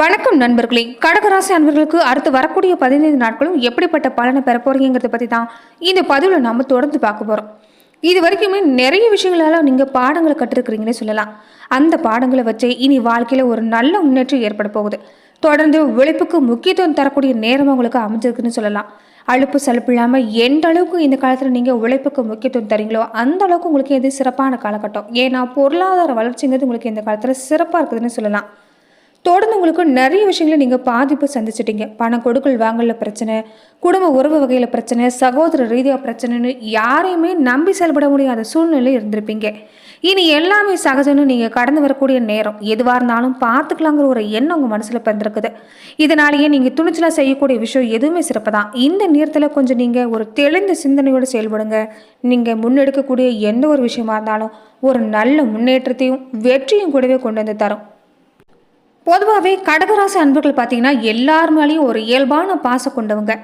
வணக்கம் நண்பர்களே. கடகராசி அன்பர்களுக்கு அடுத்து வரக்கூடிய பதினைந்து நாட்களும் எப்படிப்பட்ட பலனை பெற போறீங்கிறத பற்றி தான் இந்த பதிவில் நாம் தொடர்ந்து பார்க்க போகிறோம் இது வரைக்குமே நிறைய விஷயங்களால் நீங்கள் பாடங்களை கற்றுருக்குறீங்கன்னு சொல்லலாம். அந்த பாடங்களை வச்சு இனி வாழ்க்கையில் ஒரு நல்ல முன்னேற்றம் ஏற்பட போகுது. தொடர்ந்து உழைப்புக்கு முக்கியத்துவம் தரக்கூடிய நேரம் உங்களுக்கு அமைஞ்சிருக்குன்னு சொல்லலாம். அலுப்பு சலுப்பு இல்லாமல் எந்த அளவுக்கு இந்த காலத்தில் நீங்கள் உழைப்புக்கு முக்கியத்துவம் தரீங்களோ அந்த அளவுக்கு உங்களுக்கு இது சிறப்பான காலகட்டம். ஏன்னா பொருளாதார வளர்ச்சிங்கிறது உங்களுக்கு இந்த காலத்தில் சிறப்பாக இருக்குதுன்னு சொல்லலாம். தொடர்ந்து உங்களுக்கு நிறைய விஷயங்களை நீங்கள் பாதிப்பு சந்திச்சிட்டீங்க. பணம் கொடுக்கல் வாங்கல பிரச்சனை குடும்ப உறவு வகையில் பிரச்சனை சகோதர ரீதியாக பிரச்சனைன்னு யாரையுமே நம்பி செயல்பட முடியாத சூழ்நிலை இருந்திருப்பீங்க. இனி எல்லாமே சகஜம்னு நீங்கள் கடந்து வரக்கூடிய நேரம். எதுவாக இருந்தாலும் பார்த்துக்கலாங்கிற ஒரு எண்ணம் உங்கள் மனசில் பிறந்திருக்குது. இதனாலேயே நீங்கள் துணிச்சலாக செய்யக்கூடிய விஷயம் எதுவுமே சிறப்பு தான். இந்த நேரத்தில் கொஞ்சம் நீங்கள் ஒரு தெளிந்த சிந்தனையோடு செயல்படுங்க. நீங்கள் முன்னெடுக்கக்கூடிய எந்த ஒரு விஷயமா இருந்தாலும் ஒரு நல்ல முன்னேற்றத்தையும் வெற்றியும் கூடவே கொண்டு வந்து தரும். பொதுவாகவே கடகராசி அன்பர்கள் பார்த்தீங்கன்னா எல்லார் மேலேயும் ஒரு இயல்பான பாசம் கொண்டவங்க.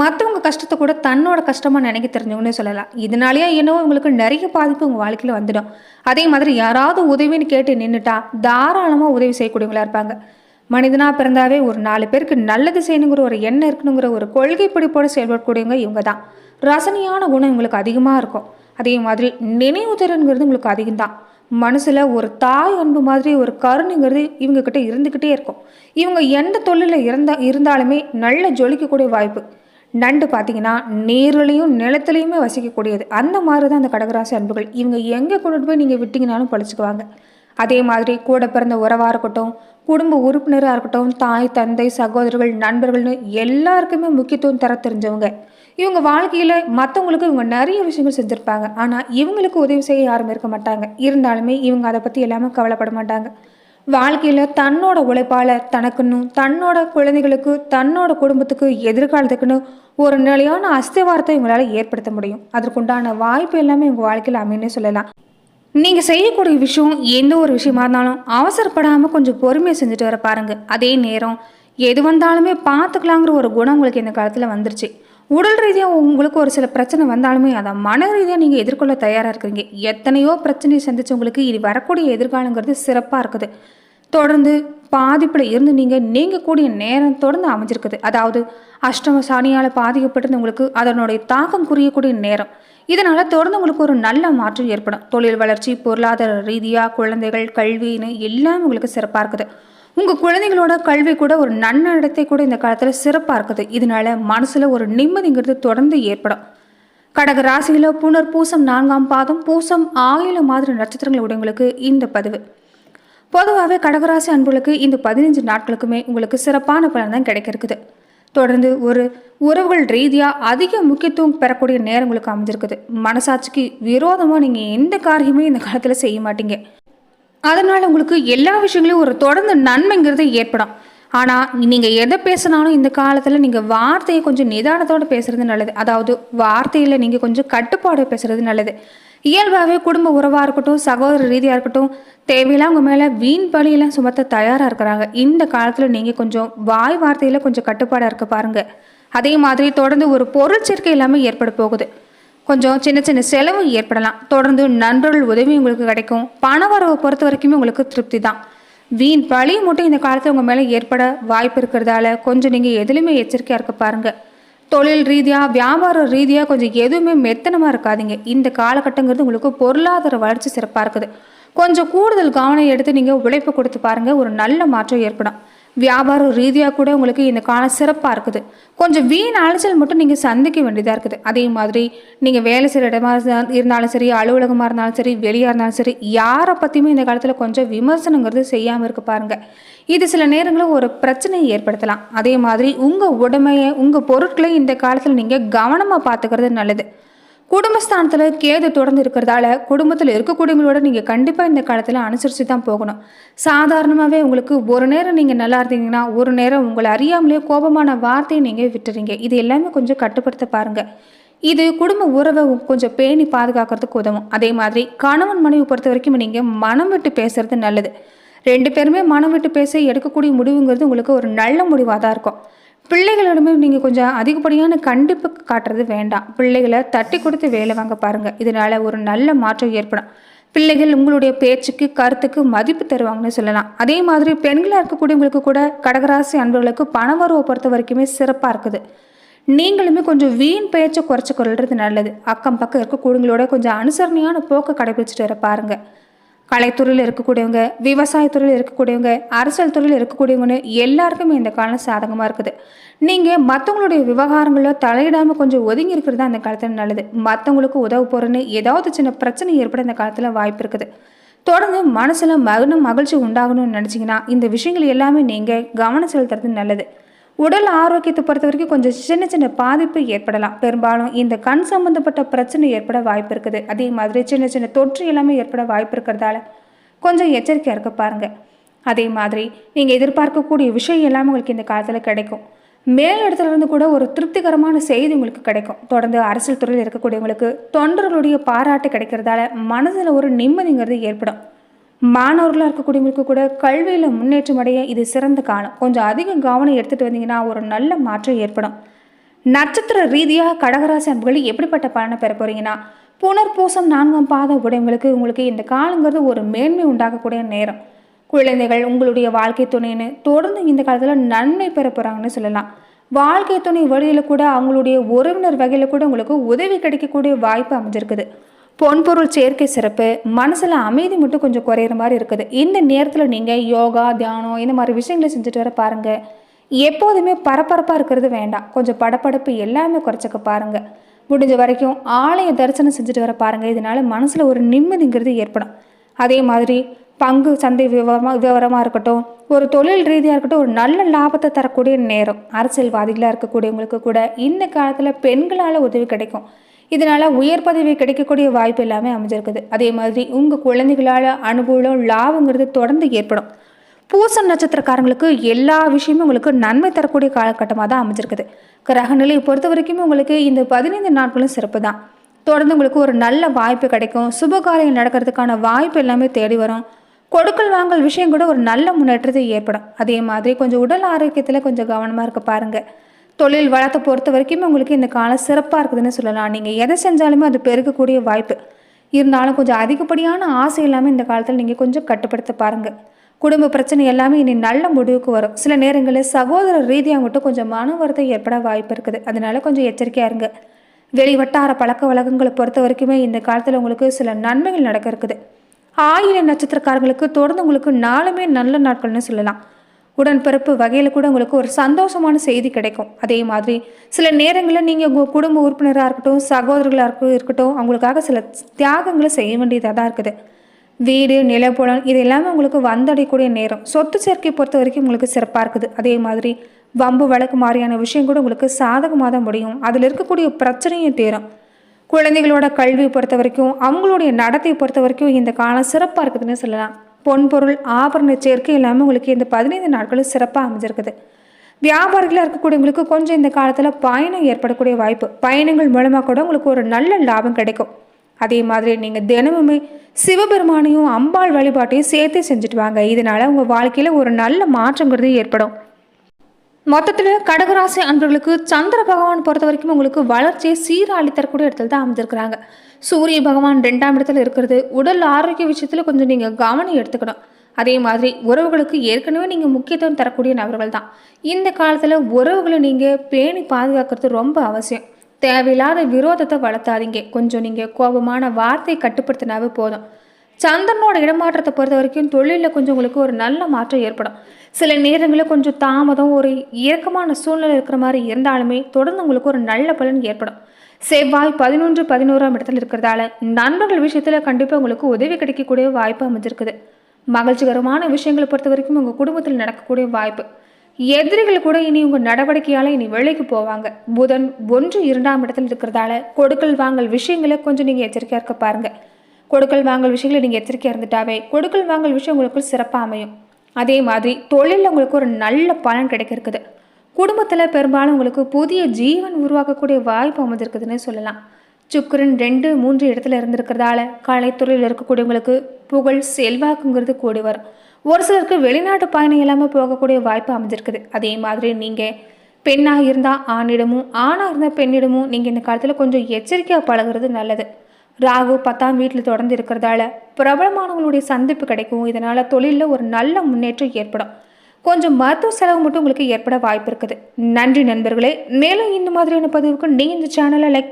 மற்றவங்க கஷ்டத்தை கூட தன்னோட கஷ்டமாக நினைக்க தெரிஞ்சவங்கன்னு சொல்லலாம். இதனாலேயே என்னவோ உங்களுக்கு நிறைய பாதிப்பு உங்கள் வாழ்க்கையில் வந்துடும். அதே மாதிரி யாராவது உதவின்னு கேட்டு நின்றுட்டா தாராளமாக உதவி செய்யக்கூடியவங்களா இருப்பாங்க. மனிதனாக பிறந்தாவே ஒரு நாலு பேருக்கு நல்லது செய்யணுங்கிற ஒரு எண்ணம் இருக்கணுங்கிற ஒரு கொள்கை பிடிப்போடு செயல்படக்கூடியவங்க இவங்க தான் ரசனையான குணம் இவங்களுக்கு அதிகமாக இருக்கும். அதே மாதிரி நினைவுத்திறன்கிறது உங்களுக்கு அதிகம்தான். மனசில் ஒரு தாய் அன்பு மாதிரி ஒரு கருணுங்கிறது இவங்கக்கிட்ட இருந்துக்கிட்டே இருக்கும். இவங்க எந்த தொழிலில் இருந்தா இருந்தாலுமே நல்ல ஜொலிக்கக்கூடிய வாய்ப்பு. நண்டு பார்த்தீங்கன்னா நீர்லேயும் நிலத்துலையுமே வசிக்கக்கூடியது. அந்த மாதிரி தான் அந்த கடகராசி அன்புகள். இவங்க எங்கே கொண்டுட்டு போய் நீங்கள் விட்டிங்கனாலும் பழிச்சுக்குவாங்க. அதே மாதிரி கூட பிறந்த உறவாக இருக்கட்டும் குடும்ப உறுப்பினராக இருக்கட்டும் தாய் தந்தை சகோதரர்கள் நண்பர்கள்னு எல்லாருக்குமே முக்கியத்துவம் தர தெரிஞ்சவங்க. இவங்க வாழ்க்கையில் மற்றவங்களுக்கு இவங்க நிறைய விஷயங்கள் செஞ்சுருப்பாங்க. ஆனால் இவங்களுக்கு உதவி செய்ய யாரும் இருக்க மாட்டாங்க. இருந்தாலுமே இவங்க அதை பற்றி எல்லாமே கவலைப்பட மாட்டாங்க. வாழ்க்கையில் தன்னோட உழைப்பால் தனக்குன்னு தன்னோட குழந்தைகளுக்கு தன்னோட குடும்பத்துக்கு எதிர்காலத்துக்குன்னு ஒரு நிலையான அஸ்திவாரத்தை இவங்களால் ஏற்படுத்த முடியும். அதற்குண்டான வாய்ப்பு எல்லாமே இவங்க வாழ்க்கையில் அமைன்னு சொல்லலாம். நீங்கள் செய்யக்கூடிய விஷயம் எந்த ஒரு விஷயமா இருந்தாலும் அவசரப்படாமல் கொஞ்சம் பொறுமையை செஞ்சுட்டு வர பாருங்கள் அதே நேரம் எது வந்தாலுமே பார்த்துக்கலாங்கிற ஒரு குணம் உங்களுக்கு இந்த காலத்தில் வந்துருச்சு. உடல் ரீதியாக உங்களுக்கு ஒரு சில பிரச்சனை வந்தாலுமே அதை மன ரீதியாக நீங்கள் எதிர்கொள்ள தயாராக இருக்கிறீங்க. எத்தனையோ பிரச்சனையை சந்திச்சவங்களுக்கு இனி வரக்கூடிய எதிர்காலங்கிறது சிறப்பாக இருக்குது. தொடர்ந்து பாதிப்பில் இருந்து நீங்கள் நீங்கக்கூடிய நேரம் தொடர்ந்து அமைஞ்சிருக்குது. அதாவது அஷ்டம சாணியால் பாதிக்கப்பட்டது உங்களுக்கு அதனுடைய தாக்கம் குறியக்கூடிய நேரம். இதனால் தொடர்ந்து உங்களுக்கு ஒரு நல்ல மாற்றம் ஏற்படும். தொழில் வளர்ச்சி பொருளாதார ரீதியாக குழந்தைகள் கல்வின்னு எல்லாமே உங்களுக்கு சிறப்பாக இருக்குது. உங்கள் குழந்தைங்களோட கல்வி கூட ஒரு நன்னடத்தை கூட இந்த காலத்தில் சிறப்பாக இருக்குது. இதனால மனசில் ஒரு நிம்மதிங்கிறது தொடர்ந்து ஏற்படும். கடக ராசியில் புனர் பூசம் நான்காம் பாதம் பூசம் ஆயிரம் மாதிரி நட்சத்திரங்கள் உடையவங்களுக்கு இந்த பதிவு. பொதுவாகவே கடகராசி அன்புகளுக்கு இந்த பதினஞ்சு நாட்களுக்குமே உங்களுக்கு சிறப்பான பலன் தான் கிடைக்க இருக்குது. தொடர்ந்து ஒரு உறவுகள் ரீதியாக அதிக முக்கியத்துவம் பெறக்கூடிய நேரம் உங்களுக்கு அமைஞ்சிருக்குது. மனசாட்சிக்கு விரோதமாக நீங்கள் எந்த காரியமே இந்த காலத்தில் செய்ய மாட்டீங்க. அதனால் உங்களுக்கு எல்லா விஷயங்களையும் ஒரு தொடர்ந்து நன்மைங்கிறது ஏற்படும். ஆனால் நீங்கள் எதை பேசினாலும் இந்த காலத்தில் நீங்கள் வார்த்தையை கொஞ்சம் நிதானத்தோடு பேசுகிறது நல்லது. அதாவது வார்த்தையில் நீங்கள் கொஞ்சம் கட்டுப்பாடு பேசுகிறது நல்லது. இயல்பாகவே குடும்ப உறவாக இருக்கட்டும் சகோதர ரீதியாக இருக்கட்டும் தேவையெல்லாம் உங்கள் மேலே வீண் பழியெல்லாம் சுமத்த தயாராக இருக்கிறாங்க. இந்த காலத்தில் நீங்கள் கொஞ்சம் வாய் வார்த்தையில் கொஞ்சம் கட்டுப்பாடாக இருக்க பாருங்கள் அதே மாதிரி தொடர்ந்து ஒரு பொருள் சேர்க்கை எல்லாமே ஏற்பட போகுது. கொஞ்சம் சின்ன சின்ன செலவு ஏற்படலாம். தொடர்ந்து நண்பர்கள் உதவி உங்களுக்கு கிடைக்கும். பண வரவை பொறுத்த வரைக்குமே உங்களுக்கு திருப்தி தான். வீண் பழி மட்டும் இந்த காலத்தில் உங்கள் மேலே ஏற்பட வாய்ப்பு இருக்கிறதால கொஞ்சம் நீங்கள் எதுலையுமே எச்சரிக்கையாக இருக்க பாருங்கள் தொழில் ரீதியாக வியாபார ரீதியாக கொஞ்சம் எதுவுமே மெத்தனமாக இருக்காதீங்க. இந்த காலகட்டங்கிறது உங்களுக்கு பொருளாதார வளர்ச்சி சிறப்பாக இருக்குது. கொஞ்சம் கூடுதல் கவனம் எடுத்து நீங்கள் உழைப்பு கொடுத்து பாருங்கள் ஒரு நல்ல மாற்றம் ஏற்படும். வியாபாரம் ரீதியாக கூட உங்களுக்கு இந்த காலம் சிறப்பாக இருக்குது. கொஞ்சம் வீண் அலைச்சல் மட்டும் நீங்கள் சந்திக்க வேண்டியதாக இருக்குது. அதே மாதிரி நீங்கள் வேலை செய்கிற இடமா இருந்தாலும் சரி அலுவலகமாக இருந்தாலும் சரி வெளியாக இருந்தாலும் சரி யாரை பற்றியுமே இந்த காலத்தில் கொஞ்சம் விமர்சனங்கிறது செய்யாமல் இருக்க பாருங்கள் இது சில நேரங்களில் ஒரு பிரச்சனையை ஏற்படுத்தலாம். அதே மாதிரி உங்கள் உடமையை உங்கள் பொருட்களை இந்த காலத்தில் நீங்கள் கவனமாக பார்த்துக்கிறது நல்லது. குடும்பஸ்தானத்தில் கேது தொடர்ந்து இருக்கிறதால குடும்பத்தில் இருக்கக்கூடியவங்களோட நீங்கள் கண்டிப்பாக இந்த காலத்தில் அனுசரித்து தான் போகணும். சாதாரணமாகவே உங்களுக்கு ஒரு நேரம் நீங்கள் நல்லா இருந்தீங்கன்னா ஒரு நேரம் உங்களை அறியாமலே கோபமான வார்த்தையை நீங்கள் விட்டுறீங்க. இது எல்லாமே கொஞ்சம் கட்டுப்படுத்த பாருங்கள் இது குடும்ப உறவை கொஞ்சம் பேணி பாதுகாக்கிறதுக்கு உதவும். அதே மாதிரி கணவன் மனைவி பொறுத்த வரைக்கும் நீங்கள் மனம் விட்டு பேசுறது நல்லது. ரெண்டு பேருமே மனம் விட்டு பேச எடுக்கக்கூடிய முடிவுங்கிறது உங்களுக்கு ஒரு நல்ல முடிவாக தான் இருக்கும். பிள்ளைகளிடமே நீங்கள் கொஞ்சம் அதிகப்படியான கண்டிப்பு காட்டுறது வேண்டாம். பிள்ளைகளை தட்டி கொடுத்து வேலை வாங்க பாருங்கள் இதனால் ஒரு நல்ல மாற்றம் ஏற்படும். பிள்ளைகள் உங்களுடைய பேச்சுக்கு கருத்துக்கு மதிப்பு தருவாங்கன்னு சொல்லலாம். அதே மாதிரி பெண்களாக இருக்கக்கூடியவங்களுக்கு கூட கடகராசி அன்பர்களுக்கு பணவரவை பொறுத்த வரைக்குமே சிறப்பாக இருக்குது. நீங்களுமே கொஞ்சம் வீண் பேச்சை குறைச்சி கொள்வது நல்லது. அக்கம் பக்கம் இருக்கக்கூடியவங்களோட கொஞ்சம் அனுசரணையான போக்கை கடைபிடிச்சிட்டு வர பாருங்கள் கலைத்துறையில் இருக்கக்கூடியவங்க விவசாயத்துறையில் இருக்கக்கூடியவங்க அரசியல் துறையில் இருக்கக்கூடியவங்கன்னு எல்லாருக்குமே இந்த காலம் சாதகமாக இருக்குது. நீங்கள் மற்றவங்களுடைய விவகாரங்களில் தலையிடாமல் கொஞ்சம் ஒதுங்கி இருக்கிறது தான் இந்த காலத்தில் நல்லது. மற்றவங்களுக்கு உதவ போகிறேன்னு ஏதாவது சின்ன பிரச்சனை ஏற்பட இந்த காலத்தில் வாய்ப்பு இருக்குது. தொடர்ந்து மனசில் மகனும் மகிழ்ச்சி உண்டாகணும்னு நினச்சிங்கன்னா இந்த விஷயங்கள் எல்லாமே நீங்கள் கவனம் செலுத்துறது நல்லது. உடல் ஆரோக்கியத்தை பொறுத்த வரைக்கும் கொஞ்சம் சின்ன சின்ன பாதிப்பு ஏற்படலாம். பெரும்பாலும் இந்த கண் சம்மந்தப்பட்ட பிரச்சனை ஏற்பட வாய்ப்பு இருக்குது. அதே மாதிரி சின்ன சின்ன தொற்று எல்லாமே ஏற்பட வாய்ப்பு இருக்கிறதால கொஞ்சம் எச்சரிக்கையாக இருக்க பாருங்கள் அதே மாதிரி நீங்கள் எதிர்பார்க்கக்கூடிய விஷயம் எல்லாமே உங்களுக்கு இந்த காலத்தில் கிடைக்கும். மேல் இருந்து கூட ஒரு திருப்திகரமான செய்தி உங்களுக்கு கிடைக்கும். தொடர்ந்து அரசியல் துறையில் இருக்கக்கூடியவங்களுக்கு தொண்டர்களுடைய பாராட்டு கிடைக்கிறதால மனதில் ஒரு நிம்மதிங்கிறது ஏற்படும். மாணவர்களாக இருக்கக்கூடியவங்களுக்கு கூட கல்வியில் முன்னேற்றம் அடைய இது சிறந்த காலம். கொஞ்சம் அதிக கவனம் எடுத்துகிட்டு வந்தீங்கன்னா ஒரு நல்ல மாற்றம் ஏற்படும். நட்சத்திர ரீதியாக கடகராசி அன்புகள் எப்படிப்பட்ட பலனை பெற போகிறீங்கன்னா புனர்பூசம் நான்காம் பாத உடையவங்களுக்கு உங்களுக்கு இந்த காலங்கிறது ஒரு மேன்மை உண்டாகக்கூடிய நேரம். குழந்தைகள் உங்களுடைய வாழ்க்கை துணைன்னு தொடர்ந்து இந்த காலத்தில் நன்மை பெற போகிறாங்கன்னு சொல்லலாம். வாழ்க்கை துணை வழியில் கூட அவங்களுடைய உறவினர் வகையில் கூட உங்களுக்கு உதவி கிடைக்கக்கூடிய வாய்ப்பு அமைஞ்சிருக்குது. பொன்பொருள் சேர்க்கை சிறப்பு மனசில் அமைதி மட்டும் கொஞ்சம் குறையிற மாதிரி இருக்குது. இந்த நேரத்தில் நீங்கள் யோகா தியானம் இந்த மாதிரி விஷயங்களை செஞ்சுட்டு வர பாருங்கள் எப்போதுமே பரபரப்பாக இருக்கிறது வேண்டாம். கொஞ்சம் படப்படப்பு எல்லாமே குறைச்சிக்க பாருங்கள் முடிஞ்ச வரைக்கும் ஆலய தரிசனம் செஞ்சுட்டு வர பாருங்கள் இதனால மனசில் ஒரு நிம்மதிங்கிறது ஏற்படும். அதே மாதிரி பங்கு சந்தை விவரமாக விவரமாக இருக்கட்டும் ஒரு தொழில் ரீதியாக இருக்கட்டும் ஒரு நல்ல லாபத்தை தரக்கூடிய நேரம். அரசியல்வாதிகளாக இருக்கக்கூடியவங்களுக்கு கூட இந்த காலத்தில் பெண்களால் உதவி கிடைக்கும். இதனால் உயர் பதவி கிடைக்கக்கூடிய வாய்ப்பு எல்லாமே அமைஞ்சிருக்குது. அதே மாதிரி உங்கள் குழந்தைகளால் அனுகூலம் லாபங்கிறது தொடர்ந்து ஏற்படும். பூசம் நட்சத்திரக்காரங்களுக்கு எல்லா விஷயமும் உங்களுக்கு நன்மை தரக்கூடிய காலகட்டமாக தான் அமைஞ்சிருக்குது. கிரக நிலையை பொறுத்த வரைக்குமே உங்களுக்கு இந்த பதினைந்து நாட்களும் சிறப்பு தான். தொடர்ந்து உங்களுக்கு ஒரு நல்ல வாய்ப்பு கிடைக்கும். சுபகாரியம் நடக்கிறதுக்கான வாய்ப்பு எல்லாமே தேடி வரும். கொடுக்கல் வாங்கல் விஷயம் கூட ஒரு நல்ல முன்னேற்றத்தை ஏற்படும். அதே மாதிரி கொஞ்சம் உடல் ஆரோக்கியத்தில் கொஞ்சம் கவனமாக இருக்க பாருங்கள் தொழில் வளத்தை பொறுத்த வரைக்குமே உங்களுக்கு இந்த காலம் சிறப்பாக இருக்குதுன்னு சொல்லலாம். நீங்கள் எதை செஞ்சாலுமே அது பெருகக்கூடிய வாய்ப்பு. இருந்தாலும் கொஞ்சம் அதிகப்படியான ஆசை இல்லாமல் இந்த காலத்தில் நீங்கள் கொஞ்சம் கட்டுப்படுத்த பாருங்கள் குடும்ப பிரச்சனை எல்லாமே இனி நல்ல முடிவுக்கு வரும். சில நேரங்களில் சகோதர ரீதியாக மட்டும் கொஞ்சம் மன வருத்தம் ஏற்பட வாய்ப்பு இருக்குது. அதனால கொஞ்சம் எச்சரிக்கையாக இருங்க. வெளி வட்டார பழக்க வழக்கங்களை பொறுத்த வரைக்குமே இந்த காலத்தில் உங்களுக்கு சில நன்மைகள் நடக்க இருக்குது. ஆயில நட்சத்திரக்காரங்களுக்கு தொடர்ந்து உங்களுக்கு நாளுமே நல்ல நாட்கள்னு சொல்லலாம். உடன்பிறப்பு வகையில் கூட உங்களுக்கு ஒரு சந்தோஷமான செய்தி கிடைக்கும். அதே மாதிரி சில நேரங்களில் நீங்கள் உங்கள் குடும்ப உறுப்பினராக இருக்கட்டும் சகோதரர்களாக இருக்க இருக்கட்டும் அவங்களுக்காக சில தியாகங்களை செய்ய வேண்டியதாக தான் இருக்குது. வீடு நிலப்புலம் இது எல்லாமே உங்களுக்கு வந்தடையக்கூடிய நேரம். சொத்து சேர்க்கை பொறுத்த வரைக்கும் உங்களுக்கு சிறப்பாக இருக்குது. அதே மாதிரி வம்பு வழக்கு மாதிரியான விஷயம் கூட உங்களுக்கு சாதகமாக தான் முடியும். அதில் இருக்கக்கூடிய பிரச்சனையும் தீரும். குழந்தைகளோட கல்வி பொறுத்த வரைக்கும் அவங்களுடைய நடத்தை பொறுத்த வரைக்கும் இந்த காலம் சிறப்பாக இருக்குதுன்னு சொல்லலாம். பொன்பொருள் ஆபரண சேர்க்கை இல்லாமல் உங்களுக்கு இந்த பதினைந்து நாட்களும் சிறப்பாக அமைஞ்சிருக்குது. வியாபாரிகளாக இருக்கக்கூடியவங்களுக்கு கொஞ்சம் இந்த காலத்தில் பயணம் ஏற்படக்கூடிய வாய்ப்பு. பயணங்கள் மூலமாக கூட உங்களுக்கு ஒரு நல்ல லாபம் கிடைக்கும். அதே மாதிரி நீங்கள் தினமுமே சிவபெருமானையும் அம்பாள் வழிபாட்டையும் சேர்த்து செஞ்சுட்டு வாங்க. இதனால் உங்கள் வாழ்க்கையில் ஒரு நல்ல மாற்றங்கிறது ஏற்படும். மொத்தத்தில் கடகராசி அன்பர்களுக்கு சந்திர பகவான் பொறுத்த வரைக்கும் உங்களுக்கு வளர்ச்சியை சீராளி தரக்கூடிய இடத்துல தான் அமைஞ்சிருக்கிறாங்க. சூரிய பகவான் ரெண்டாம் இடத்துல இருக்கிறது. உடல் ஆரோக்கிய விஷயத்தில் கொஞ்சம் நீங்கள் கவனம் எடுத்துக்கணும். அதே மாதிரி உறவுகளுக்கு ஏற்கனவே நீங்கள் முக்கியத்துவம் தரக்கூடிய நபர்கள் தான். இந்த காலத்தில் உறவுகளை நீங்கள் பேணி பாதுகாக்கிறது ரொம்ப அவசியம். தேவையில்லாத விரோதத்தை வளர்த்தாதீங்க. கொஞ்சம் நீங்கள் கோபமான வார்த்தையை கட்டுப்படுத்தினாவே போதும். சந்திரனோட இடமாற்றத்தை பொறுத்த வரைக்கும் தொழிலில் கொஞ்சம் உங்களுக்கு ஒரு நல்ல மாற்றம் ஏற்படும். சில நேரங்களில் கொஞ்சம் தாமதம் ஒரு இயக்கமான சூழ்நிலை இருக்கிற மாதிரி இருந்தாலுமே தொடர்ந்து உங்களுக்கு ஒரு நல்ல பலன் ஏற்படும். செவ்வாய் பதினொன்று பதினோராம் இடத்துல இருக்கிறதால நண்பர்கள் விஷயத்தில் கண்டிப்பாக உங்களுக்கு உதவி கிடைக்கக்கூடிய வாய்ப்பு அமைஞ்சிருக்குது. மகிழ்ச்சிகரமான விஷயங்களை பொறுத்த வரைக்கும் உங்கள் குடும்பத்தில் நடக்கக்கூடிய வாய்ப்பு. எதிரிகள் கூட இனி உங்கள் நடவடிக்கையால் இனி வேலைக்கு போவாங்க. புதன் ஒன்று இரண்டாம் இடத்துல இருக்கிறதால கொடுக்கல் வாங்கல் விஷயங்களை கொஞ்சம் நீங்கள் எச்சரிக்கையாக இருக்க பாருங்கள் கொடுக்கல் வாங்கல் விஷயங்களை நீங்கள் எச்சரிக்கையாக இருந்துட்டாவே கொடுக்கல் வாங்கல் விஷயம் உங்களுக்கு சிறப்பாக அமையும். அதே மாதிரி தொழிலில் உங்களுக்கு ஒரு நல்ல பலன் கிடைக்க இருக்குது குடும்பத்தில் பெரும்பாலும் உங்களுக்கு புதிய ஜீவன் உருவாக்கக்கூடிய வாய்ப்பு அமைஞ்சிருக்குதுன்னு சொல்லலாம். சுக்கரன் ரெண்டு மூன்று இடத்துல இருந்திருக்கிறதால கலைத்துறையில் இருக்கக்கூடியவங்களுக்கு புகழ் செல்வாக்குங்கிறது கூடி வரும். ஒரு சிலருக்கு வெளிநாட்டு பயணம் இல்லாமல் போகக்கூடிய வாய்ப்பு அமைஞ்சிருக்குது அதே மாதிரி நீங்கள் பெண்ணாக இருந்தால் ஆணிடமும் ஆணாக இருந்தால் பெண்ணிடமும் நீங்கள் இந்த காலத்தில் கொஞ்சம் எச்சரிக்கையாக பழகுறது நல்லது. ராகு பத்தாம் வீட்டில் தொடர்ந்து இருக்கிறதால பிரபலமானவங்களுடைய சந்திப்பு கிடைக்கும். இதனால் தொழிலில் ஒரு நல்ல முன்னேற்றம் ஏற்படும். கொஞ்சம் மருத்துவ செலவு மட்டும் உங்களுக்கு ஏற்பட வாய்ப்பு இருக்குது. நன்றி நண்பர்களே. மேலும் இந்த மாதிரியான பதிவுக்கு நீங்கள் இந்த சேனலை லைக்